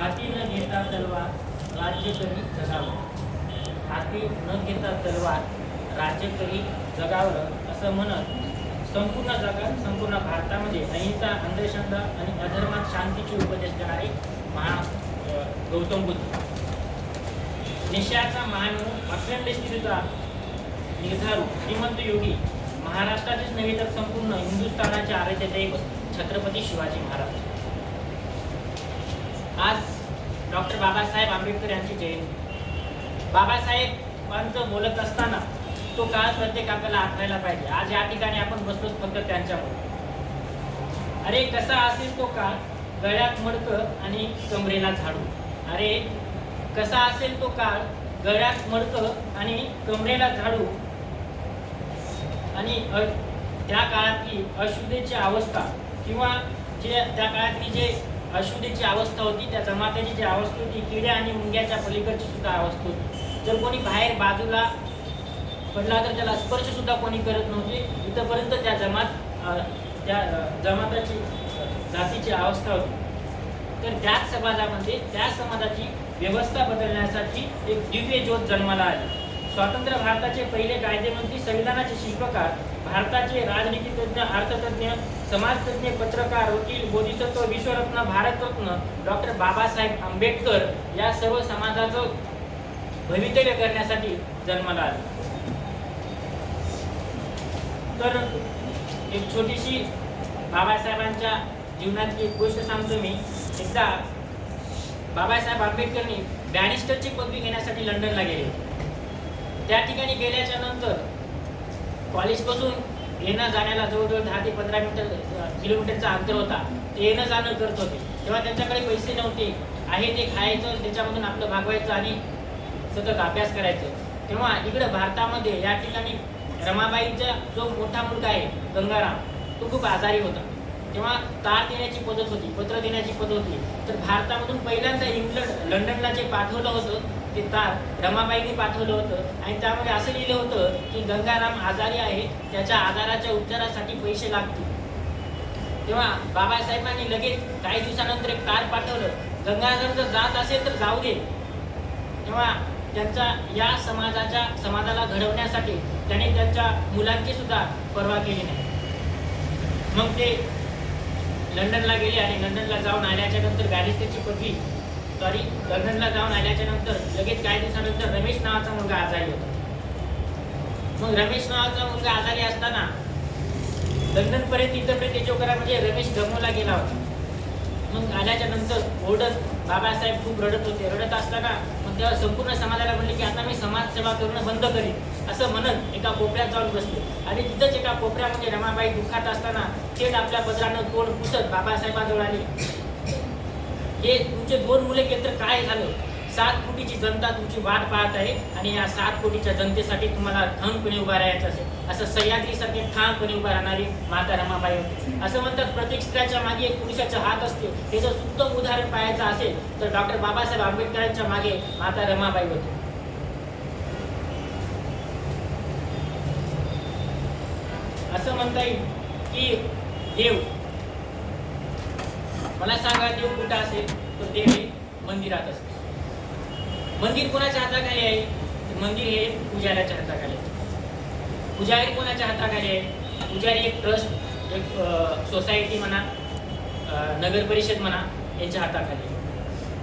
हाती न घेता तलवार राज्य करी जगावं. हाती न घेता तलवार राज्य करी जगावं असं म्हणत संपूर्ण जगात संपूर्ण भारतामध्ये अहिंसा अंधश्रद्धा आणि अधर्मात शांतीची उपदेश देणारे महा गौतम बुद्ध. निश्चयाचा मानव अखंड स्थितीचा निर्धारू श्रीमंत योगी महाराष्ट्राचेच नव्हे तर संपूर्ण हिंदुस्थानाचे आराध्य दैवत छत्रपती शिवाजी महाराज आज डॉक्टर बाबासाहेब आंबेडकर यांची जयंती बाबासाहेबांचं बोलत असताना तो काळ प्रत्येक आपल्याला आठवायला पाहिजे. आज या ठिकाणी आपण बसलोच फक्त त्यांच्यामुळे. अरे कसा असेल तो काळ? गळ्यात मडकं आणि कमरेला झाडू. अरे कसा असेल तो काळ? गळ्यात मडकं आणि कमरेला झाडू. आणि त्या काळातली अशुद्धेची अवस्था किंवा जे त्या काळातली जे अशुद्धेची अवस्था होती त्या जमात्याची जी अवस्था होती किड्या आणि मुंग्याच्या पलीकडची सुद्धा अवस्था होती. जर कोणी बाहेर बाजूला पडला तर त्याला स्पर्श सुद्धा कोणी करत नव्हते. इथंपर्यंत त्या जमात त्या जमाताची जातीची अवस्था होती. तर त्याच समाजामध्ये त्या समाजाची व्यवस्था बदलण्यासाठी एक दिव्य ज्योत जन्माला आली. स्वातंत्र्य भारताचे पहिले कायदेमंत्री संविधानाचे शिल्पकार भारताचे राजनीतीतज्ञ अर्थतज्ञ समाजतज्ञ पत्रकार वकील बोधिसत्व विश्वरत्न भारतरत्न डॉक्टर बाबासाहेब आंबेडकर या सर्व समाजाचं भवितव्य करण्यासाठी जन्माला आले तर एक छोटीशी बाबासाहेबांच्या जीवनातली एक गोष्ट सांगतो मी एकदा बाबासाहेब आंबेडकरनी बॅरिस्टरची पदवी घेण्यासाठी लंडनला गेले होते. त्या ठिकाणी गेल्याच्यानंतर कॉलेजपासून येणं जाण्याला जवळजवळ दहा ते पंधरा मिनिटं किलोमीटरचा अंतर होता. ते येणं जाणं करत होते. तेव्हा त्यांच्याकडे पैसे नव्हते. आहे ते खायचं त्याच्यामधून आपलं भागवायचं आणि सतत अभ्यास करायचं. तेव्हा इकडं भारतामध्ये या ठिकाणी रमाबाईचा जो मोठा मुलगा आहे गंगाराम तो खूप आजारी होता. तेव्हा तार देण्याची पद्धत होती पत्र देण्याची पद्धत होती. तर भारतामधून पहिल्यांदा इंग्लंड लंडनला जे पाठवलं होतं ते तार रमाबाईंनी पाठवलं होतं. आणि त्यामध्ये असं लिहिलं होतं की गंगाराम आजारी आहे त्याच्या आजाराच्या उपचारासाठी पैसे लागतील. तेव्हा बाबासाहेबांनी लगेच काही दिवसानंतर एक तार पाठवलं. गंगाधर जर जात असेल तर जाऊ दे. तेव्हा त्यांचा या समाजाच्या समाजाला घडवण्यासाठी त्यांनी त्यांच्या मुलांची सुद्धा पर्वा केली नाही. मग ते लंडनला गेले आणि लंडनला जाऊन आल्याच्यानंतर बॅरिस्टरची पदवी सॉरी लंडनला जाऊन आल्याच्यानंतर लगेच काही दिवसानंतर रमेश नावाचा मुलगा आजारी होता. मग रमेश नावाचा मुलगा आजारी असताना लंडन पर्यंत इथपर्यंत त्याच्या करा म्हणजे रमेश गमवला गेला होता. मग आल्याच्यानंतर ओढत बाबासाहेब खूप रडत होते. रडत असताना मग तेव्हा संपूर्ण समाजाला म्हणले की आता मी समाजसेवा करणं बंद करीन. असं म्हणत एका कोपऱ्यात जाऊन बसले. आणि तिथंच एका कोपऱ्यामध्ये रमाबाई दुःखात असताना थेट आपल्या पदरानं तोंड पुसत बाबासाहेबाजवळ आले. हे तुमचे दोन मुले केले काय झालं? सात कोटीची जनता तुमची वाट पाहत आहे आणि या सात कोटीच्या जनतेसाठी तुम्हाला ठामपणे उभा राहायचं असेल. असं सह्याद्रीसारखे ठामपणे उभा राहणारी माता रमाबाई होती. असं म्हणतात प्रत्येक स्त्रियाच्या मागे एक पुरुषाचा हात असते. त्याचं उत्तम उदाहरण पाहायचं असेल तर डॉक्टर बाबासाहेब आंबेडकरांच्या मागे माता रमाबाई होती. असं म्हणता येईल की देव मला सांगा देव कुठं असेल? तर देव हे मंदिरात असते. मंदिर कोणाच्या हाताखाली आहे? मंदिर हे पुजाऱ्याच्या हाताखाली आहे. पुजारी कोणाच्या हाताखाली आहे? पुजारी एक ट्रस्ट एक सोसायटी म्हणा नगर परिषद म्हणा यांच्या हाताखाली आहे.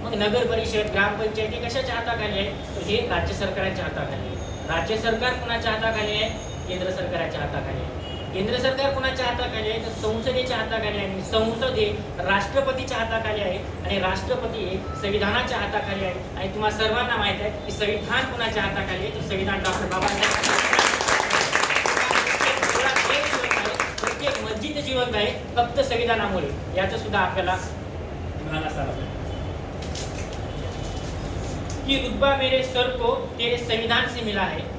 मग नगर परिषद ग्रामपंचायती कशाच्या हाताखाली आहे? तर हे राज्य सरकारांच्या हाताखाली आहे. राज्य सरकार कोणाच्या हाताखाली आहे? केंद्र सरकाराच्या हाताखाली आहे. केंद्र सरकार कोणाच्या हाताखाली आहे? तर संसदेच्या हाताखाली आहे. संसद हे राष्ट्रपतीच्या हाताखाली आहे. आणि राष्ट्रपती हे संविधानाच्या हाताखाली आहे. आणि तुम्हाला सर्वांना माहीत आहे की संविधान कोणाच्या हाताखाली आहे? तर संविधान डॉक्टर बाबासाहेब प्रत्येक मस्जिद जिवंत आहे. फक्त संविधानामुळे. याचं सुद्धा आपल्याला भान असायला कि रुतबा मेरे सर को तेरे संविधान से मिला है.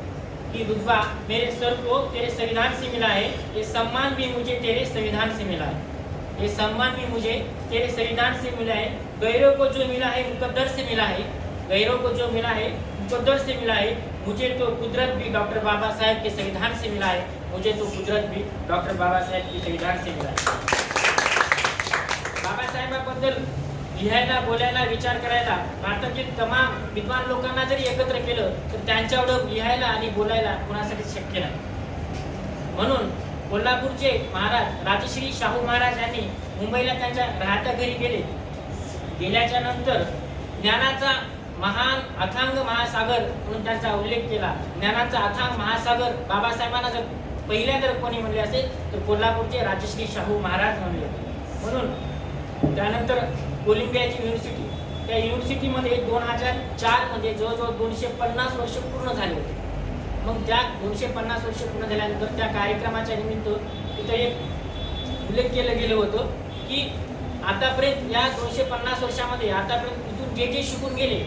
कि रुतबा मेरे सर को तेरे संविधान से मिला है, ये सम्मान भी मुझे तेरे संविधान से मिला है। ये सम्मान भी मुझे तेरे संविधान से मिला है। गैरों को जो मिला है मुकद्दर से मिला है। गैरों को जो मिला है मुकद्दर से मिला है। मुझे तो कुदरत भी डॉक्टर बाबा साहेब के संविधान से मिला है। मुझे तो कुदरत भी डॉक्टर बाबा साहेब के संविधान से मिला है। बाबासाहेबाबद्दल लिहायला बोलायला विचार करायला भारतातील तमाम विद्वान लोकांना जरी एकत्र केलं तर त्यांच्या एवढं लिहायला आणि बोलायला कुणासाठी शक्य नाही. म्हणून कोल्हापूरचे महाराज राजश्री शाहू महाराज यांनी मुंबईला त्यांच्या राहत्या घरी गेले. गेल्याच्यानंतर ज्ञानाचा महान अथांग महासागर म्हणून त्यांचा उल्लेख केला. ज्ञानाचा अथांग महासागर बाबासाहेबांना जर पहिल्या जर कोणी म्हणले असेल तर कोल्हापूरचे राजश्री शाहू महाराज म्हणले. म्हणून त्यानंतर कोलंबियाची युनिव्हर्सिटी त्या युनिव्हर्सिटीमध्ये दोन हजार चारमध्ये जवळजवळ दोनशे पन्नास वर्ष पूर्ण झाले होते. मग त्या दोनशे पन्नास वर्ष पूर्ण झाल्यानंतर त्या कार्यक्रमाच्या निमित्त तिथं एक उल्लेख केलं गेलं होतं की आतापर्यंत या दोनशे पन्नास वर्षामध्ये आतापर्यंत इथून जे जे शिकून गेले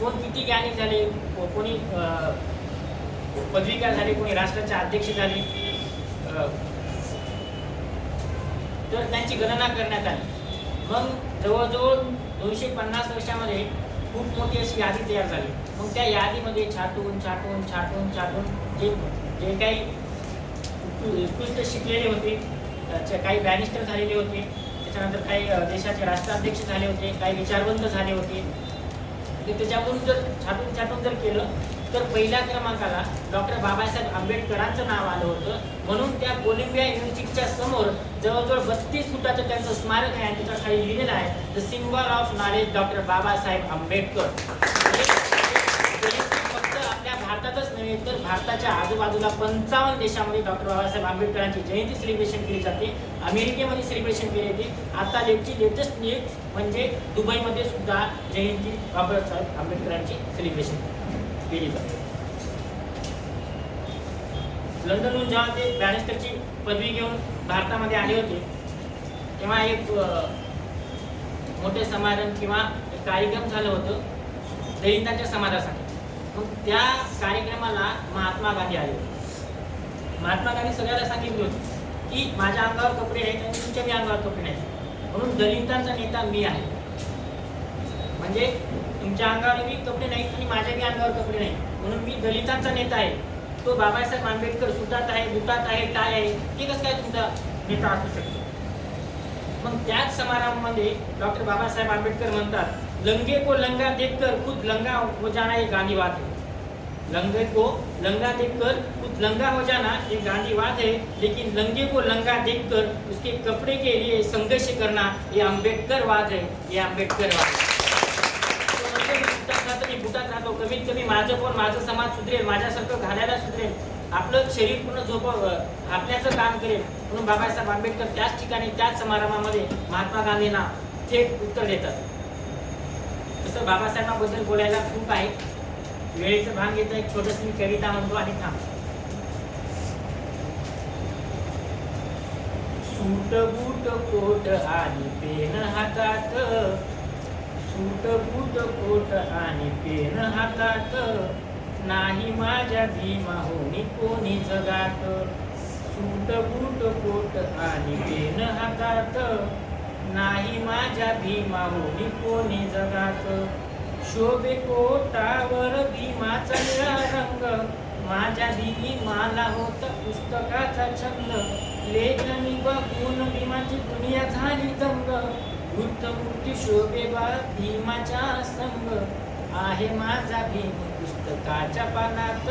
कोण किती ज्ञानी झाले कोणी पदविका झाले कोणी राष्ट्राचे अध्यक्ष झाले तर त्यांची गणना करण्यात आली. मग जवळजवळ दोनशे पन्नास वर्षामध्ये खूप मोठी अशी यादी तयार झाली. मग त्या यादीमध्ये छाटून छाटून छाटून छाटून जे जे काही उत्कृष्ट शिकलेले होते काही बॅरिस्टर झालेले होते त्याच्यानंतर काही देशाचे राष्ट्राध्यक्ष झाले होते काही विचारवंत झाले होते. ते त्याच्यामधून जर छाटून छाटून जर केलं तर पहिल्या क्रमांकाला डॉक्टर बाबासाहेब आंबेडकरांचं नाव आलं होतं. म्हणून त्या कोलंबिया युनिव्हर्सिटीच्या समोर जवळजवळ बत्तीस फुटाचं त्यांचं स्मारक आहे आणि त्याच्याखाली लिहिलेलं आहे the symbol of knowledge doctor Babasaheb Ambedkar. म्हणजे फक्त आपल्या भारतातच नव्हे तर भारताच्या आजूबाजूला पंचावन्न देशामध्ये डॉक्टर बाबासाहेब आंबेडकरांची जयंती सेलिब्रेशन केली जाते. अमेरिकेमध्ये सेलिब्रेशन केली जाते. आता लेटची लेटेस्ट न्यूज म्हणजे दुबईमध्ये सुद्धा जयंती बाबासाहेब आंबेडकरांची सेलिब्रेशन केली जाते. लंडनहून जेव्हा ते बॅरिस्टरची पदवी घेऊन भारतामध्ये आले होते तेव्हा एक मोठे समारंभ किंवा कार्यक्रम झालं होतं दलितांच्या समाजासाठी. मग त्या कार्यक्रमाला महात्मा गांधी आले होते. महात्मा गांधी सगळ्याला सांगितले होते की माझ्या अंगावर कपडे आहेत आणि तुमच्या बी अंगावर कपडे नाहीत म्हणून दलितांचा नेता मी आहे. म्हणजे तुमच्या अंगावर मी कपडे नाहीत आणि माझ्या बी अंगावर कपडे नाही. म्हणून मी दलितांचा नेता आहे. तो बाबासाहेब आंबेडकर सुटात आहे बुटात आहे टाय आहे. ते कसं काय तुमचा नेता असू शकतो? मग त्याच समारंभामध्ये डॉक्टर बाबासाहेब आंबेडकर म्हणतात लंगे को लंगा देखकर खुद लंगा हो जाना ये गांधीवाद है. लंगे को लंगा देखकर खुद लंगा हो जाना ये गांधीवाद है लेकिन लंगे को लंगा देखकर उसके कपड़े के लिए संघर्ष करना ये अम्बेडकरवाद है ये अम्बेडकरवाद है तो म्हणतो मी बुटात राहतो मी बुटात राहतो कमीत कमी माझं पण माझं समाज सुधरेल माझ्यासारखं घालायला सुधरेल आपलं शरीर पूर्ण झोप आपल्याचं काम करेल म्हणून बाबासाहेब आंबेडकर त्याच ठिकाणी त्याच समारंभामध्ये महात्मा गांधींना थेट उत्तर देतात. तसं बाबासाहेबांबद्दल बोलायला खूप आहे. वेळेचं भान घेता एक छोटस मी कविता म्हणतो आणि थांब सूट बूट कोट आणि पेन हातात सूट बूट कोट आणि पेन हातात. नाही माझ्या भीमा होणी कोणी जगात सूट बूट कोट आणि पेन हातात. नाही माझ्या भीमा होणी कोणी जगात शोभे कोटावर भीमाचा निळा रंग. माझ्या भीमाला होता पुस्तकाचा छंद. लेखनी बघून भीमाची दुनिया झाली दंग. वृत्तवृत्ती शोभे भीमाच्या संग आहे माझा भीम. पुस्तकाच्या पानात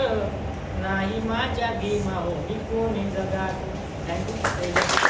नाही माझ्या भीमा हो मी कोणी जगात? थँक्यू